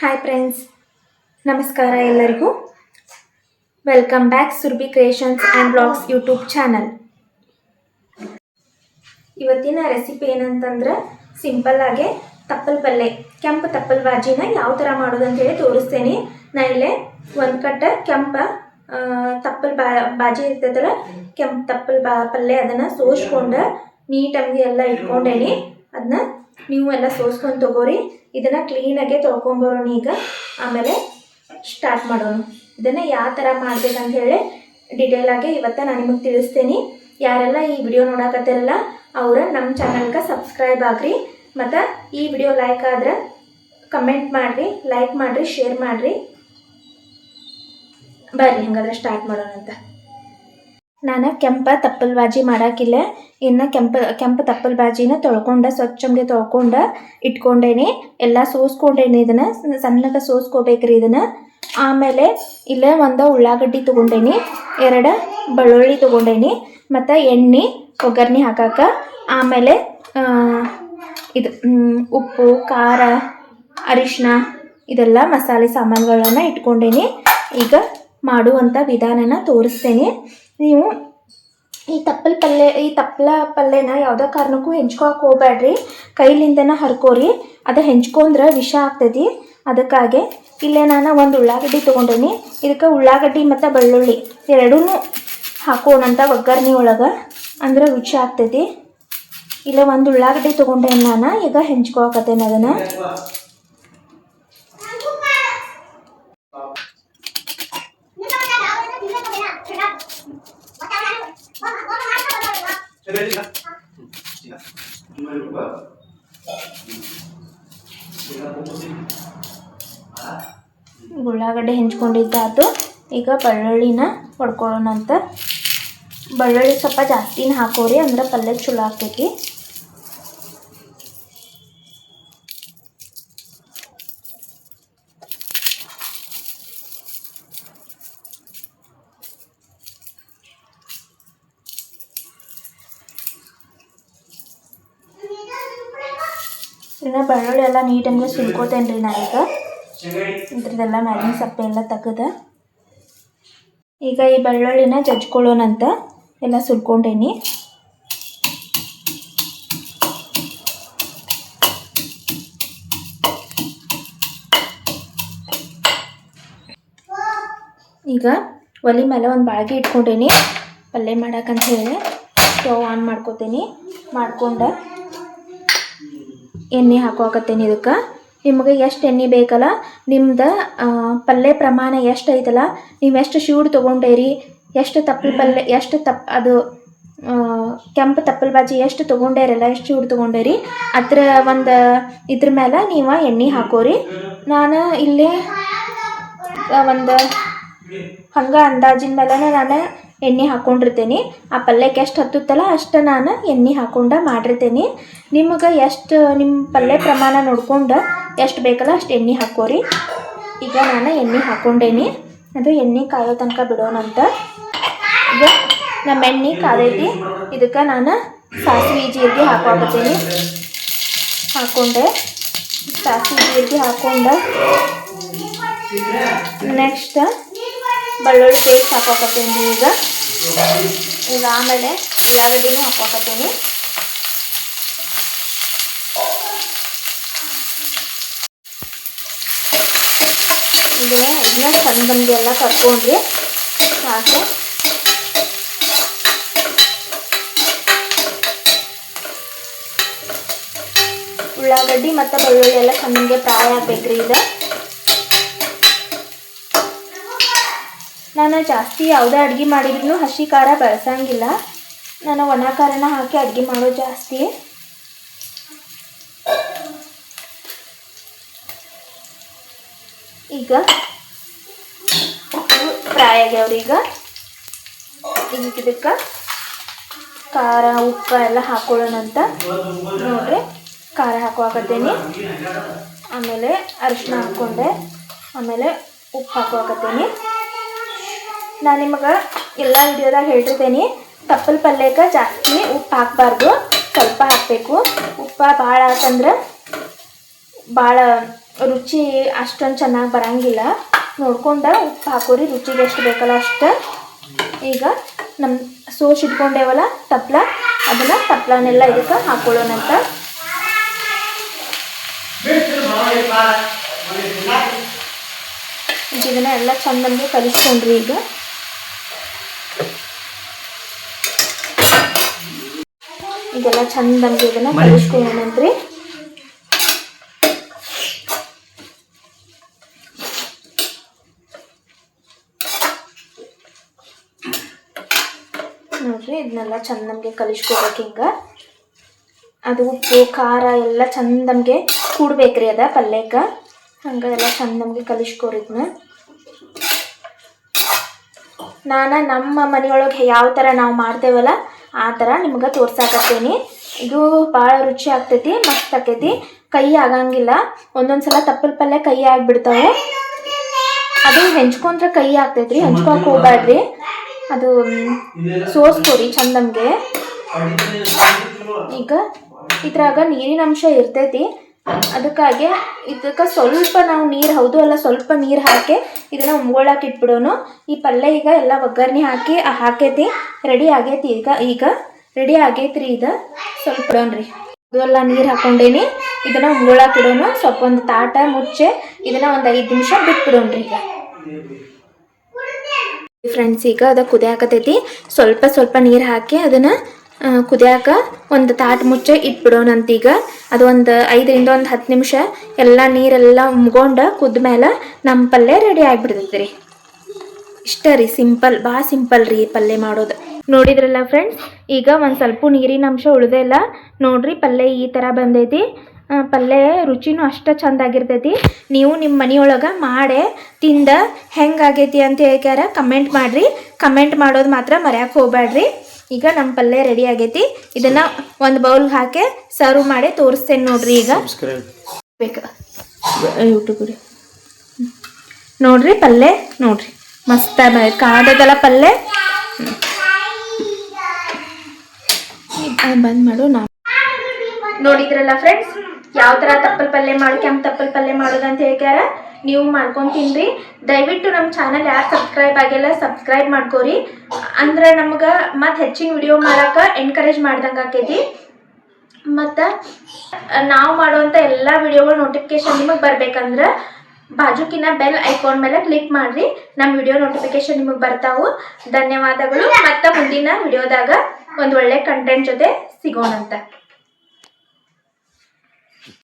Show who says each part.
Speaker 1: Hi friends ನಮಸ್ಕಾರ ಎಲ್ಲರಿಗೂ. Welcome back Surbhi creations and blogs YouTube channel ಇವತ್ತಿನ recipe ಏನಂತಂದ್ರೆ ಸಿಂಪಲ್ ಆಗಿ ತಪ್ಪಲ್ ಪಲ್ಯ ಕೆಂಪು ತಪ್ಪಲ್ ಬಾಜಿನ ಯಾವ ಥರ ಮಾಡೋದು ಅಂತೇಳಿ ತೋರಿಸ್ತೇನೆ. ನಾ ಇಲ್ಲೇ ಒಂದು ಕಟ್ಟ ಕೆಂಪ ತಪ್ಪಲ್ ಬಾ, ಬಾಜಿ ಇರ್ತದಲ್ಲ ಕೆಂಪು ತಪ್ಪಲ್ ಬಾ, ಪಲ್ಲೆ ಅದನ್ನು ಸೋಸ್ಕೊಂಡು ನೀಟಾಗಿ ಎಲ್ಲ ಇಟ್ಕೊಂಡೇನಿ. ಅದನ್ನ ನೀವು ಎಲ್ಲ ಸೋಸ್ಕೊಂಡು ತಗೋರಿ. ಇದನ್ನು ಕ್ಲೀನಾಗೆ ತೊಳ್ಕೊಂಬರೋಣ ಈಗ. ಆಮೇಲೆ ಸ್ಟಾರ್ಟ್ ಮಾಡೋಣ. ಇದನ್ನು ಯಾವ ಥರ ಮಾಡ್ಬೇಕಂತ ಹೇಳಿ ಡೀಟೇಲ್ ಆಗಿ ಇವತ್ತು ನಾನು ನಿಮಗೆ ತಿಳಿಸ್ತೀನಿ. ಯಾರೆಲ್ಲ ಈ ವಿಡಿಯೋ ನೋಡಕತ್ತಿರಲ್ಲ, ಅವರ ನಮ್ಮ ಚಾನಲ್ಗೆ ಸಬ್ಸ್ಕ್ರೈಬ್ ಆಗ್ರಿ. ಮತ್ತು ಈ ವಿಡಿಯೋ ಲೈಕ್ ಆದ್ರೆ ಕಮೆಂಟ್ ಮಾಡಿರಿ ಲೈಕ್ ಮಾಡಿರಿ ಶೇರ್ ಮಾಡಿರಿ. ಬರ್ರಿ, ಹಂಗಾದ್ರೆ ಸ್ಟಾರ್ಟ್ ಮಾಡೋಣ ಅಂತ ನಾನು ಕೆಂಪ ತಪ್ಪಲ್ ಬಾಜಿ ಮಾಡಾಕಿಲ್ಲ. ಇನ್ನು ಕೆಂಪ, ಕೆಂಪು ತಪ್ಪಲ್ ಬಾಜಿನ ತೊಳ್ಕೊಂಡು ಸ್ವಚ್ಛಂಗೆ ತೊಳ್ಕೊಂಡು ಇಟ್ಕೊಂಡೇನಿ. ಎಲ್ಲ ಸೋಸ್ಕೊಂಡೇನಿ ಇದನ್ನು. ಸಣ್ಣಗೆ ಸೋಸ್ಕೋಬೇಕ್ರಿ ಇದನ್ನು. ಆಮೇಲೆ ಇಲ್ಲೇ ಒಂದು ಉಳ್ಳಾಗಡ್ಡಿ ತೊಗೊಂಡೇನಿ. ಎರಡು ಬೆಳ್ಳುಳ್ಳಿ ತೊಗೊಂಡೇನಿ. ಮತ್ತು ಎಣ್ಣೆ, ಒಗ್ಗರಣೆ ಹಾಕಕ್ಕೆ ಆಮೇಲೆ ಇದು ಉಪ್ಪು, ಖಾರ ಅರಿಶಿನ ಇದೆಲ್ಲ ಮಸಾಲೆ ಸಾಮಾನುಗಳನ್ನು ಇಟ್ಕೊಂಡೇನಿ. ಈಗ ಮಾಡುವಂಥ ವಿಧಾನನ ತೋರಿಸ್ತೇನೆ. ನೀವು ಈ ತಪ್ಪಲ ಪಲ್ಯ, ಈ ತಪ್ಪಲ ಪಲ್ಯನ ಯಾವುದೇ ಕಾರಣಕ್ಕೂ ಹೆಂಚ್ಕೊಳಕ್ಕೆ ಹೋಗ್ಬೇಡ್ರಿ ಕೈಲಿಂದನ ಹರ್ಕೋರಿ. ಅದು ಹೆಂಚ್ಕೊಂಡ್ರೆ ವಿಷ ಆಗ್ತದೆ ಅದಕ್ಕಾಗಿ ಇಲ್ಲೇ ನಾನು ಒಂದು ಉಳ್ಳಾಗಡ್ಡಿ ತೊಗೊಂಡೇನಿ. ಇದಕ್ಕೆ ಉಳ್ಳಾಗಡ್ಡಿ ಮತ್ತು ಬೆಳ್ಳುಳ್ಳಿ ಎರಡೂ ಹಾಕೋಣಂತ ಒಗ್ಗರಣೆ ಒಳಗೆ. ಅಂದ್ರೆ ರುಚಿ ಆಗ್ತದೆ ಇಲ್ಲ ಒಂದು ಉಳ್ಳಾಗಡ್ಡಿ ತೊಗೊಂಡೇನು ನಾನು? ಈಗ ಹೆಂಚ್ಕೊಳಕತ್ತೇನೆ ಅದನ್ನು? ಉಳ್ಳಾಗಡ್ಡೆ ಹೆಂಚ್ಕೊಂಡಿದ್ದಾತು ಈಗ ಬೆಳ್ಳುಳ್ಳಿನ ಹೊಡ್ಕೊಳ್ಳೋಣ ಅಂತ ಬೆಳ್ಳುಳ್ಳಿ ಸ್ವಲ್ಪ ಜಾಸ್ತಿನ ಹಾಕೋರಿ ಅಂದ್ರೆ ಪಲ್ಯ ಚಲೋ ಆಗ್ತೈತಿ. ಇನ್ನು ಬೆಳ್ಳುಳ್ಳಿ ಎಲ್ಲ ನೀಟಂಗೆ ಸುಲ್ಕೋತೇನೆ ರೀ ನಾನೀಗ ಇದ್ರದ್ದೆಲ್ಲ ಮ್ಯಾಗಿನ ಸಪ್ಪೆ ಎಲ್ಲ ತೆಗೆದ. ಈಗ ಈ ಬೆಳ್ಳುಳ್ಳಿನ ಜಜ್ಕೊಳ್ಳೋಣಂತ ಎಲ್ಲ ಸುಲ್ಕೊಂಡೇನಿ. ಈಗ ಒಲೆ ಮೇಲೆ ಒಂದು ಬಾಳ್ಗೆ ಇಟ್ಕೊಂಡೇನಿ. ಪಲ್ಯ ಮಾಡಕ್ಕಂತ ಹೇಳಿ ಸ್ಟವ್ ಆನ್ ಮಾಡ್ಕೋತೀನಿ. ಮಾಡ್ಕೊಂಡು ಎಣ್ಣೆ ಹಾಕೋಕತ್ತೇನೆ ಇದಕ್ಕೆ. ನಿಮಗೆ ಎಷ್ಟು ಎಣ್ಣೆ ಬೇಕಲ್ಲ, ನಿಮ್ದು ಪಲ್ಯ ಪ್ರಮಾಣ ಎಷ್ಟು ಐತಲ್ಲ, ನೀವು ಎಷ್ಟು ಶೂಡ್ ತೊಗೊಂಡೇರಿ, ಎಷ್ಟು ತಪ್ಪಲ್ ಪಲ್ಯ, ಎಷ್ಟು ತಪ್ಪ ಅದು ಕೆಂಪು ತಪ್ಪಲ್ ಬಾಜಿ ಎಷ್ಟು ತೊಗೊಂಡೇರಲ್ಲ, ಎಷ್ಟು ಶೂಡ್ ತೊಗೊಂಡೇರಿ, ಅದ್ರ ಒಂದು, ಇದ್ರ ಮೇಲೆ ನೀವು ಎಣ್ಣೆ ಹಾಕೋರಿ. ನಾನು ಇಲ್ಲಿ ಒಂದು, ಹಂಗೆ ಅಂದಾಜಿನ ಮೇಲೆ ನಾನು ಎಣ್ಣೆ ಹಾಕ್ಕೊಂಡಿರ್ತೇನೆ ಆ ಪಲ್ಯಕ್ಕೆ ಎಷ್ಟು ಹತ್ತುತ್ತಲ್ಲ ಅಷ್ಟು ನಾನು ಎಣ್ಣೆ ಹಾಕ್ಕೊಂಡು ಮಾಡಿರ್ತೇನೆ. ನಿಮಗೆ ಎಷ್ಟು ನಿಮ್ಮ ಪಲ್ಯ ಪ್ರಮಾಣ ನೋಡ್ಕೊಂಡು ಎಷ್ಟು ಬೇಕಲ್ಲ ಅಷ್ಟು ಎಣ್ಣೆ ಹಾಕೋರಿ. ಈಗ ನಾನು ಎಣ್ಣೆ ಹಾಕ್ಕೊಂಡೇನಿ ಅದು ಎಣ್ಣೆ ಕಾಯೋ ತನಕ ಬಿಡೋಣಂತ ಈಗ ನಮ್ಮ ಎಣ್ಣೆ ಕಾದೈತಿ. ಇದಕ್ಕೆ ನಾನು ಸಾಸಿವೆ ಜೀರಿಗೆ ಹಾಕೋಕತ್ತೀನಿ ಹಾಕ್ಕೊಂಡೆ ಸಾಸಿವೆ ಜೀರಿಗೆ ಹಾಕ್ಕೊಂಡು ನೆಕ್ಸ್ಟ್ ಬೆಳ್ಳುಳ್ಳಿ ಪೇಸ್ಟ್ ಹಾಕೋಕತ್ತೀನಿ ಈಗ. ಈಗ ಆಮೇಲೆ ಉಳ್ಳಾಗಡ್ಡಿನೂ ಹಾಕೋಕತ್ತೀನಿ ಇದನ್ನ ಇದನ್ನ ಬಂದಿ ಎಲ್ಲ ಕರ್ಕೊಂಡ್ರಿ ಸಾಕು ಉಳ್ಳಾಗಡ್ಡಿ ಮತ್ತು ಬೆಳ್ಳುಳ್ಳಿ ಎಲ್ಲ ಚಂದಂಗೆ ಫ್ರೈ ಆಗಬೇಕ್ರಿ ಇದು ನಾನು ಜಾಸ್ತಿ ಯಾವುದೇ ಅಡುಗೆ ಮಾಡಿದ್ರು ಹಸಿ ಖಾರ ಬಳಸಂಗಿಲ್ಲ. ನಾನು ಒಣ ಖಾರನ ಹಾಕಿ ಅಡುಗೆ ಮಾಡೋದು ಜಾಸ್ತಿ. ಈಗ ಫ್ರೈ ಆಗ್ಯಾವ್ರಿ ಈಗ. ಈಗ ಇದಕ್ಕೆ ಖಾರ, ಉಪ್ಪು ಎಲ್ಲ ಹಾಕೊಳ್ಳೋಣಂತ ನೋಡ್ರಿ, ಖಾರ ಹಾಕೋಕತ್ತೇನಿ. ಆಮೇಲೆ ಅರಿಶಿನ ಹಾಕ್ಕೊಂಡೆ. ಆಮೇಲೆ ಉಪ್ಪು ಹಾಕೋಕತ್ತೇನಿ. ನಾನು ನಿಮಗೆ ಎಲ್ಲ ವಿಡಿಯೋದಾಗ ಹೇಳಿರ್ತೇನೆ ತಪ್ಪಲ್ ಪಲ್ಯಕ್ಕೆ ಜಾಸ್ತಿ ಉಪ್ಪು ಹಾಕಬಾರ್ದು. ಸ್ವಲ್ಪ ಹಾಕಬೇಕು. ಉಪ್ಪು ಭಾಳ ಆತಂದ್ರೆ ಭಾಳ ರುಚಿ ಅಷ್ಟೊಂದು ಚೆನ್ನಾಗಿ ಬರಂಗಿಲ್ಲ. ನೋಡ್ಕೊಂಡು ಉಪ್ಪು ಹಾಕೋರಿ, ರುಚಿಗೆ ಎಷ್ಟು ಬೇಕಲ್ಲ ಅಷ್ಟು. ಈಗ ನಮ್ಮ ಸೋಸ್ ಇಟ್ಕೊಂಡೇವಲ್ಲ ತಪ್ಪಲ ಅದನ್ನು ತಪ್ಲನೆಲ್ಲ ಇದಕ್ಕೆ ಹಾಕೊಳ್ಳೋಣಂತ ಇದನ್ನ ಎಲ್ಲ ಚಂದಂಗೆ ಕಲಿಸ್ಕೊಂಡ್ರಿ ಈಗ. ಇದೆಲ್ಲ ಚಂದಂಗೆ ಇದನ್ನ ಕಲಿಸ್ಕೊಳ್ಳೋಣಂತ್ರಿ. ನೋಡ್ರಿ ಇದನ್ನೆಲ್ಲ ಚಂದಂಗೆ ಕಲಿಸ್ಕೋಬೇಕು ಹಿಂಗೆ. ಅದು ಉಪ್ಪು ಖಾರ ಎಲ್ಲ ಚಂದ ನಮಗೆ ಕೂಡ್ಬೇಕ್ರಿ ಅದ ಪಲ್ಯಕ್ಕ. ಹಂಗೆ ಎಲ್ಲ ಚಂದ ನಮಗೆ ಕಲಿಸ್ಕೊರಿ ಇದನ್ನ ನಾನು ನಮ್ಮ ಮನೆಯೊಳಗೆ ಯಾವ ಥರ ನಾವು ಮಾಡ್ತೇವಲ್ಲ ಆ ಥರ ನಿಮ್ಗೆ ತೋರ್ಸಾಕತ್ತೀನಿ. ಇದು ಭಾಳ ರುಚಿ ಆಗ್ತೈತಿ, ಮಸ್ತ್ ಆಕೈತಿ. ಕೈ ಆಗಂಗಿಲ್ಲ. ಒಂದೊಂದು ಸಲ ತಪ್ಪಲ್ ಪಲ್ಯ ಕೈ ಆಗಿಬಿಡ್ತಾವೆ. ಅದು ಹೆಂಚ್ಕೊಂಡ್ರೆ ಕೈ ಆಗ್ತೈತ್ರಿ ಹೆಂಚ್ಕೊಕ್ಕೆ ಹೋಗ್ಬ್ಯಾಡ್ರಿ. ಅದು ಸೋಸ್ಕೋರಿ ಚಂದಂಗೆ ಈಗ ಇದ್ರಾಗ ನೀರಿನ ಅಂಶ ಇರ್ತೈತಿ. ಅದಕ್ಕಾಗಿ ಇದಕ್ಕೆ ಸ್ವಲ್ಪ ನಾವು ನೀರು, ಹೌದು ಅಲ್ಲ, ಸ್ವಲ್ಪ ನೀರು ಹಾಕಿ ಇದನ್ನ ಉಮ್ಗೊಳಕ್ಕೆ ಇಟ್ಬಿಡೋನು. ಈ ಪಲ್ಯ ಈಗ ಎಲ್ಲ ಒಗ್ಗರಣೆ ಹಾಕಿ ಹಾಕೈತಿ, ರೆಡಿ ಆಗೈತಿ ಈಗ ಈಗ ರೆಡಿ ಆಗೈತ್ರಿ ಇದು ಸ್ವಲ್ಪ ಇಡೋಣ್ರಿ. ಅದು ಎಲ್ಲ ನೀರು ಹಾಕೊಂಡೇನಿ. ಇದನ್ನ ಉಮ್ಗೊಳಕ್ಕೆ ಇಡೋನು. ಸ್ವಲ್ಪ ಒಂದು ತಾಟ ಮುಚ್ಚೆ ಇದನ್ನ ಒಂದು ಐದು ನಿಮಿಷ ಬಿಟ್ಬಿಡೋಣ್ರಿ ಈಗ. ಫ್ರೆಂಡ್ಸ್ ಈಗ ಅದು ಕುದಿಯಾಕತೈತಿ. ಸ್ವಲ್ಪ ಸ್ವಲ್ಪ ನೀರು ಹಾಕಿ ಅದನ್ನು ಕುದಿಯಾಕ ಒಂದು ತಾಟ್ ಮುಚ್ಚೆ ಇಟ್ಬಿಡೋಣಂತ ಈಗ ಅದು ಒಂದು ಐದರಿಂದ ಒಂದು ಹತ್ತು ನಿಮಿಷ ಎಲ್ಲ ನೀರೆಲ್ಲ ಉಮ್ಗೊಂಡು ಕುದ್ದ ಮೇಲೆ ನಮ್ಮ ಪಲ್ಯ ರೆಡಿ ಆಗಿಬಿಡ್ತೈತಿ ರೀ ಇಷ್ಟ ರೀ, ಸಿಂಪಲ್ ಭಾಳ ಸಿಂಪಲ್ ರೀ ಪಲ್ಯ ಮಾಡೋದು. ನೋಡಿದ್ರಲ್ಲ ಫ್ರೆಂಡ್ಸ್ ಈಗ ಒಂದು ಸ್ವಲ್ಪ ನೀರಿನ ಅಂಶ ಉಳ್ದೇ ಇಲ್ಲ. ನೋಡ್ರಿ ಪಲ್ಯ ಈ ಥರ ಬಂದೈತಿ. ಪಲ್ಯ ರುಚಿನೂ ಅಷ್ಟು ಚಂದ ಆಗಿರ್ತೈತಿ. ನೀವು ನಿಮ್ಮ ಮನೆಯೊಳಗೆ ಮಾಡೇ ತಿಂದ ಹೆಂಗಾಗೈತಿ ಅಂತ ಹೇಳ್ಕ್ಯಾರ ಕಮೆಂಟ್ ಮಾಡಿರಿ. ಕಮೆಂಟ್ ಮಾಡೋದು ಮಾತ್ರ ಮರ್ಯಾಕೆ ಹೋಗ್ಬೇಡ್ರಿ ಈಗ ನಮ್ಮ ಪಲ್ಯ ರೆಡಿ ಆಗೈತಿ. ಇದನ್ನ ಒಂದು ಬೌಲ್ ಹಾಕಿ ಸರ್ವ್ ಮಾಡಿ ತೋರಿಸ್ತೇನೆ ನೋಡ್ರಿ ಈಗ. ಬೇಕು. ಯೂಟ್ಯೂಬ್. ನೋಡ್ರಿ ಪಲ್ಯ ನೋಡ್ರಿ. ಮಸ್ತ್ ಕಾಡದಲ್ಲ ಪಲ್ಯ. ಬಂದ್ ಮಾಡು ನಾ ನೋಡಿದ್ರಲ್ಲ ಫ್ರೆಂಡ್ಸ್ ಯಾವ ಥರ ತಪ್ಪಲ್ ಪಲ್ಯ ಮಾಡಿ, ಕೆಂಪು ತಪ್ಪಲ್ ಪಲ್ಯ ಮಾಡೋದು ಅಂತ ಹೇಳ್ಯಾರ ನೀವು ಮಾಡ್ಕೊಂಡು ತಿನ್ರಿ ದಯವಿಟ್ಟು ನಮ್ಮ ಚಾನಲ್ ಯಾರು ಸಬ್ಸ್ಕ್ರೈಬ್ ಆಗಿಲ್ಲ ಸಬ್ಸ್ಕ್ರೈಬ್ ಮಾಡ್ಕೋರಿ. ಅಂದ್ರೆ ನಮ್ಗೆ ಮತ್ತೆ ಹೆಚ್ಚಿನ ವಿಡಿಯೋ ಮಾಡಾಕ ಎನ್ಕರೇಜ್ ಮಾಡ್ದಂಗೆ ಆಕೈತಿ. ಮತ್ತು, ನಾವು ಮಾಡುವಂಥ ಎಲ್ಲ ವಿಡಿಯೋಗಳ ನೋಟಿಫಿಕೇಶನ್ ನಿಮಗೆ ಬರ್ಬೇಕಂದ್ರೆ ಬಾಜುಕಿನ ಬೆಲ್ ಐಕಾನ್ ಮೇಲೆ ಕ್ಲಿಕ್ ಮಾಡಿರಿ. ನಮ್ಮ ವಿಡಿಯೋ ನೋಟಿಫಿಕೇಶನ್ ನಿಮಗೆ ಬರ್ತಾವು. ಧನ್ಯವಾದಗಳು. ಮತ್ತು ಮುಂದಿನ ವಿಡಿಯೋದಾಗ ಒಂದು ಒಳ್ಳೆ ಕಂಟೆಂಟ್ ಜೊತೆ ಸಿಗೋಣಂತ.